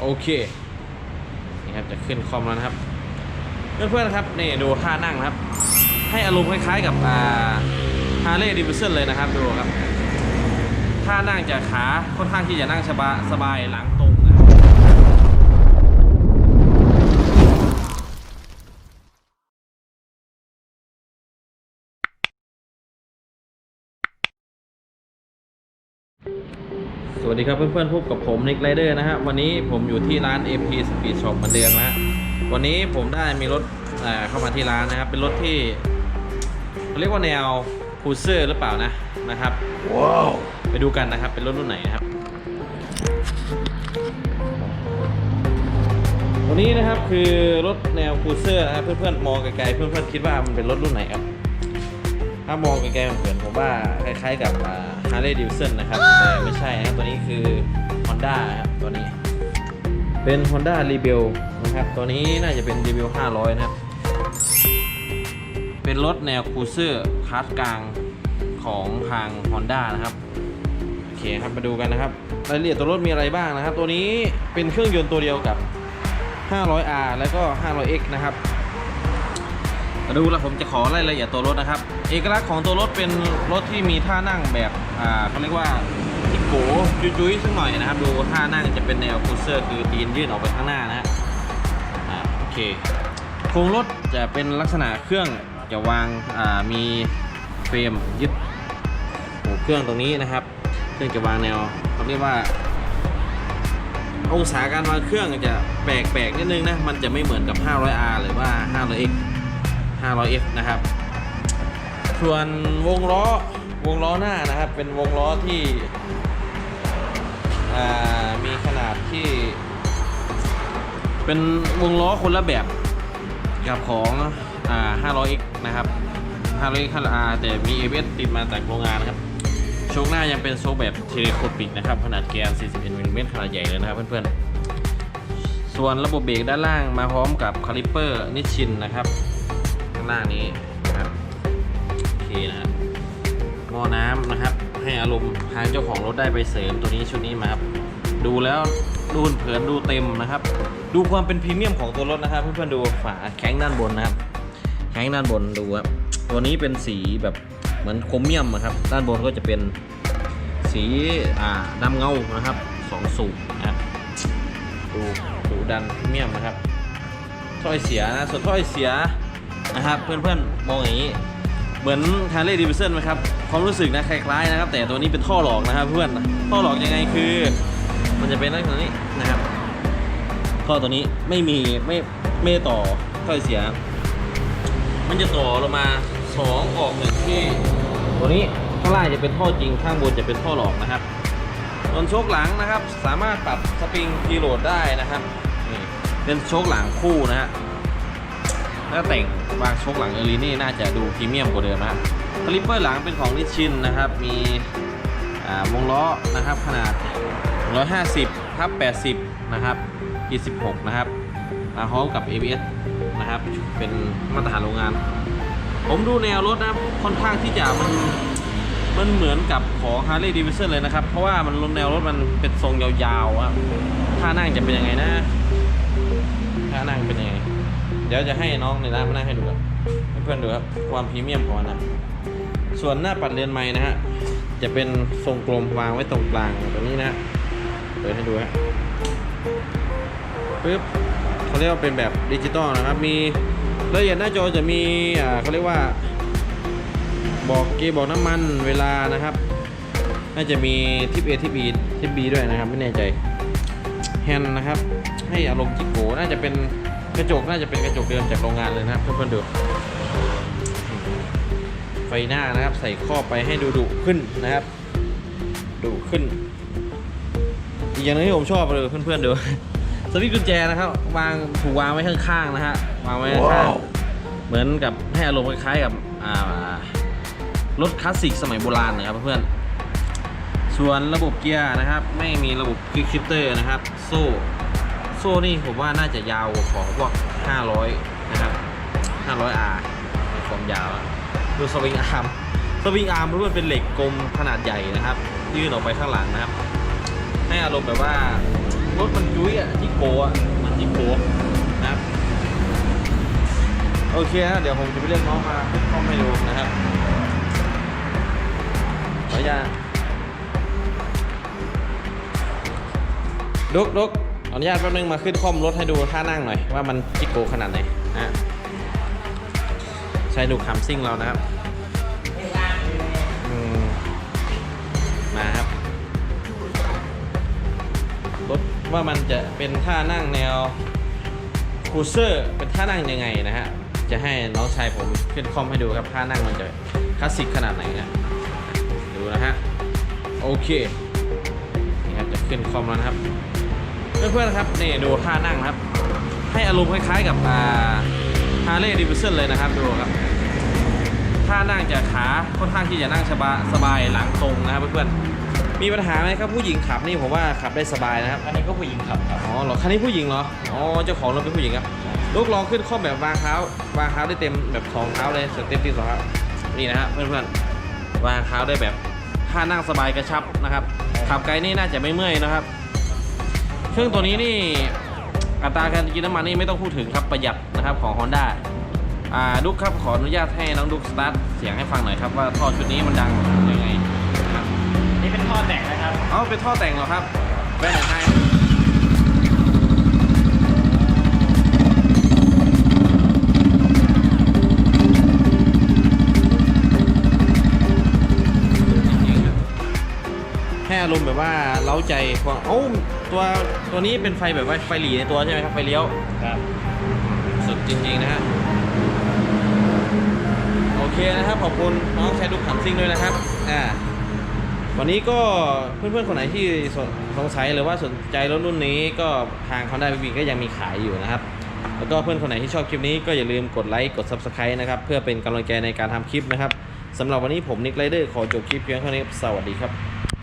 โอเคนี่ครับจะขึ้นคอมแล้วนะครับ เพื่อนๆนะครับนี่ดูท่านั่งนะครับ ให้อารมณ์คล้ายๆกับอ่าฮาร์เลย์ดิวิสันเลยนะครับดูครับท่านั่งจะขาค่อนข้างที่จะนั่งสบายสบายหลัง สวัสดีครับเพื่อนๆพบกับผมนิกไรเดอร์นะฮะวันนี้ผมอยู่ที่ร้าน AP Speed Shop เหมือนเดิมนะฮะวันนี้ผมได้มีรถเอ่อเข้ามาที่ร้านนะครับ เป็นรถที่เขาเรียกว่าแนวคูเซอร์หรือเปล่านะนะครับว้าวไปดูกันนะครับ เป็นรถรุ่นไหนนะครับตัวนี้นะครับคือรถแนวคูเซอร์นะครับเพื่อนๆมองไกลๆเพื่อนๆคิดว่ามันเป็นรถรุ่นไหนครับ ถ้ามองไกลๆเผินผมว่าคล้ายๆกับฮาร์เลย์ดิวสันนะครับ แต่ไม่ใช่นะตัวนี้คือ Honda ครับตัวนี้ เป็น Honda Rebel นะครับ ตัวนี้น่าจะเป็น Rebel 500 นะครับ เป็นรถแนวคูเซอร์คลาสกลางของทาง Honda นะครับ โอเคครับมาดูกันนะครับ รายละเอียดตัวรถมีอะไรบ้างนะครับ ตัวนี้เป็นเครื่องยนต์ตัวเดียวกับ 500R แล้วก็ 500X นะครับ มาดูแล้วผมจะขอรายละเอียดตัวรถนะครับ เอกลักษณ์ของตัวรถเป็นรถที่มีท่านั่งแบบอ่าเขาเรียกว่าทิโกจุยๆสักหน่อยนะครับ ดูท่านั่งจะเป็นแนวคูเซอร์ คือตีนยื่นออกไปข้างหน้านะฮะโอเคโครงรถจะเป็นลักษณะเครื่องจะวางอ่ามีเฟรมยึดหัวเครื่องตรงนี้นะครับ เครื่องจะวางแนวเขาเรียกว่าองศาการวางเครื่องจะแปลกๆนิดนึงนะ มันจะไม่เหมือนกับ 500R หรือว่า 500X 500F นะครับ ส่วนวงล้อวงล้อหน้านะครับ เป็นวงล้อที่มีขนาดที่ เป็นวงล้อคนละแบบกับของอ่า 500X นะครับ 500X 500R แต่มี ABS ติดมาจากโรงงานนะครับโชคหน้ายังเป็นโชคแบบเทเลโคปิกนะครับ ขนาดแกน 41มิลลิเมตรขนาดใหญ่เลยนะครับเพื่อนๆ ส่วนระบบเบรกด้านล่างมาพร้อมกับคาลิปเปอร์นิชินนะครับ ข้างล่างนี้นะครับโอเคนะหม้อน้ำนะครับ ให้อารมณ์ทางเจ้าของรถได้ไปเสริมตัวนี้ชุดนี้มาครับดูแล้วดูเผินดูเต็มนะครับ ดูความเป็นพรีเมียมของตัวรถนะครับ เพื่อนๆดูฝาแข้งด้านบนนะครับ แข้งด้านบนดูครับตัวนี้เป็นสีแบบเหมือนโครเมียมอะครับ ด้านบนก็จะเป็นสีอ่าดำเงานะครับสองสูบนะดูดูดันพรีเมียมนะครับถ้อยเสียนะส่วนถ้อยเสีย นะครับ เพื่อนๆมองอย่างนี้เหมือน h a r l e y d a v i d s o n ไหมครับความรู้สึกนะคล้ายๆนะครับ แต่ตัวนี้เป็นท่อหลอกนะครับเพื่อนท่อหลอกยังไงคือ มันจะเป็นลักษณะนี้นะครับท่อตัวนี้ไม่มีไม่ไม่ต่อถ้อยเสีย มันจะต่อลงมาสองออกหนึ่งที่ ตัวนี้ข้างล่างจะเป็นท่อจริงข้างบนจะเป็นท่อหลอกนะครับส่วนโชคหลังนะครับ สามารถปรับสปริงทีโหลดได้นะครับนี่เป็นโชคหลังคู่นะฮะ ถ้าแต่งวางชคหลังเอลินี่น่าจะดูพรีเมียมกว่าเดิมนะครับคลิปเปอร์หลังเป็นของนิชินนะครับ มีวงล้อนะครับขนาด 150ทับ80 นะครับ 26 นะครับ มาพร้อมกับ ABS นะครับ เป็นมาตรฐานโรงงาน ผมดูแนวรถนะค่อนข้างที่จะมันมันเหมือนกับของ Harley Davidson เลยนะครับ เพราะว่ามันแนวรถมันเป็นทรงยาวๆอะท่านั่งจะเป็นยังไงนะท่านั่งเป็นยังไง เดี๋ยวจะให้น้องในร้านมานั่งให้ดูครับให้เพื่อนดูครับความพรีเมียมของมันนะส่วนหน้าปัดเรือนไม้นะฮะจะเป็นทรงกลมวางไว้ตรงกลางตรงนี้นะเปิดให้ดูฮะปึ๊บเขาเรียกว่าเป็นแบบดิจิตอลนะครับ มีรายละเอียดหน้าจอจะมีอ่าเขาเรียกว่า บอกเกียร์บอกน้ำมันเวลานะครับ น่าจะมีทิป A ทิป B ทิป B ด้วยนะครับ ไม่แน่ใจแฮนด์นะครับ ให้อารมณ์จิกโกน่าจะเป็น ระจกน่าจะเป็นกระจกเดิมจากโรงงานเลยนะครับเพื่อนๆดูไฟหน้านะครับ ใส่ครอบไปให้ดูดุขึ้นนะครับดุขึ้น อีกอย่างหนึงที่ผมชอบเลยเพื่อนๆดูสวิตช์กุญแจนะครับ วางถูกวางไว้ข้างๆนะฮะวางไว้ข้างๆเหมือนกับให้อารมณ์คล้ายๆกับอ่ารถคลาสสิกสมัยโบราณนะครับเพื่อนๆส่วนระบบเกียร์นะครับ ไม่มีระบบคลิกชิปเตอร์นะครับ โซ่ โซ่นี่ผมว่าน่าจะยาวกว่าของพวก 500 นะครับ 500R ความยาวดูสวิงอาร์มสวิงอาร์มเพื่อนเป็นเหล็กกลมขนาดใหญ่นะครับ ยื่นออกไปข้างหลังนะครับ ให้อารมณ์แบบว่ารถมันจุ้ยอะที่โกอะมันที่โกนะครับโอเคนะเดี๋ยวผมจะไปเรียกน้องมาขึ้นคอมให้ดูนะครับขออนุญาตดุกดุก อนุญาตแป๊บนึงมาขึ้นคอมรถให้ดูท่านั่งหน่อยว่ามันจิโกขนาดไหนนะใช้ดูคัมซิ่งเรานะครับมาครับรถว่ามันจะเป็นท่านั่งแนวคูเซอร์เป็นท่านั่งยังไงนะฮะจะให้น้องชายผมขึ้นคอมให้ดูครับท่านั่งมันจะคลาสสิกขนาดไหนนะดูนะฮะโอเคนี่ครับจะขึ้นคอมแล้วนะครับ เพื่อนๆครับนี่ดูท่านั่งนะครับ ให้อารมณ์คล้ายๆกับอ่าฮาร์เลย์ดิวิสันเลยนะครับดูครับท่านั่งจะขาค่อนข้างที่จะนั่งสบายสบายหลังตรงนะครับเพื่อนๆมีปัญหาไหมครับผู้หญิงขับนี่ผมว่าขับได้สบายนะครับอันนี้ก็ผู้หญิงขับครับอ๋อเหรอคันนี้ผู้หญิงเหรออ๋อเจ้าของรถเป็นผู้หญิงครับลูกลองขึ้นข้อแบบวางเท้าวางเท้าได้เต็มแบบสองเท้าเลยสเต็ปที่สองครับนี่นะฮะเพื่อนๆวางเท้าได้แบบท่านั่งสบายกระชับนะครับขับไกลนี่น่าจะไม่เมื่อยนะครับ เครื่องตัวนี้นี่อัตราการกินน้ำมันนี่ไม่ต้องพูดถึงครับประหยัดนะครับของ Honda อ่าดุกครับขออนุญาตให้น้องดุกสตาร์ทเสียงให้ฟังหน่อยครับว่าท่อชุดนี้มันดังยังไงนะครับนี่เป็นท่อแต่งนะครับอ๋อเป็นท่อแต่งเหรอครับแว่นไหนให้ให้อารมณ์แบบว่าเล้าใจความเอ้า ตัวตัวนี้เป็นไฟแบบว่าไฟหลีในตัวใช่ไหมครับไฟเลี้ยวครับสุดจริงๆนะฮะโอเคนะครับขอบคุณน้องชายดุกขันซิ่งด้วยนะครับอ่าวันนี้ก็เพื่อนๆคนไหนที่สนสงสัยหรือว่าสนใจรถรุ่นนี้ก็ทาง Honda BB ก็ยังมีขายอยู่นะครับแล้วก็เพื่อนคนไหนที่ชอบคลิปนี้ก็อย่าลืมกดไลค์กด Subscribe นะครับเพื่อเป็นกำลังใจในการทำคลิปนะครับสำหรับวันนี้ผมนิกไรเดอร์ขอจบคลิปเพียงเท่านี้ครับสวัสดีครับ